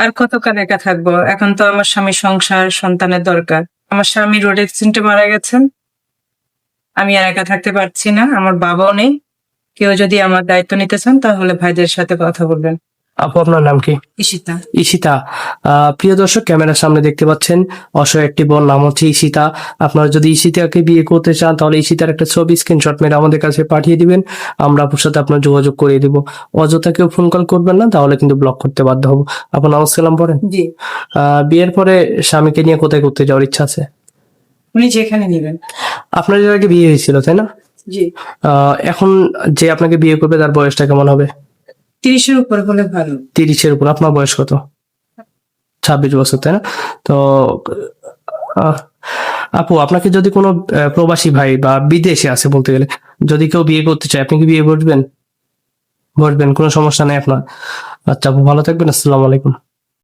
আর কতকাল একা থাকব? এখন তো আমার স্বামী সংসার, সন্তানের দরকার। আমার স্বামী রোড অ্যাক্সিডেন্টে মারা গেছেন। আমি আর একা থাকতে পারছি না, আমার বাবাও নেই। কেউ যদি আমার দায়িত্ব নিতে চান, তাহলে ভাইদের সাথে কথা বলবেন। আপু আপনার নাম কি? ঈশিতা। ঈশিতা। প্রিয় দর্শক ক্যামেরার সামনে দেখতে পাচ্ছেন অসহায় একটি বোন নাম হচ্ছে ঈশিতা। আপনারা যদি ঈশিতাকে বিয়ে করতে চান তাহলে ঈশিতার একটা ছবি স্ক্রিনশট মেরে আমাদের কাছে পাঠিয়ে দিবেন। আমরা আপুর সাথে আপনার যোগাযোগ করিয়ে দিব। অযথা কেউ ফোন কল করবেন না তাহলে কিন্তু ব্লক করতে বাধ্য হব। আপনার নামাজ কালাম পড়েন? জি। বিয়ের পরে স্বামীকে নিয়ে কোথায় ঘুরতে যাওয়ার ইচ্ছা আছে? উনি যেখানে নেবেন। আপনার আগে বিয়ে হয়েছিল তাই না? জি। এখন যে আপনাকে বিয়ে করবে তার বয়সটা কেমন হবে? তিরিশের উপর হলে ভালো। তিরিশের উপর, আপনার বয়স কত? ছাব্বিশ বছর, তাই না? তো আপু, আপনাকে যদি কোনো প্রবাসী ভাই বা বিদেশে আছে বলতে গেলে, যদি কেউ বিয়ে করতে চায়, আপনি কি বিয়ে করবেন? বসবেন কোনো সমস্যা নেই আপনার? আচ্ছা আপু, ভালো থাকবেন, আসসালামু আলাইকুম।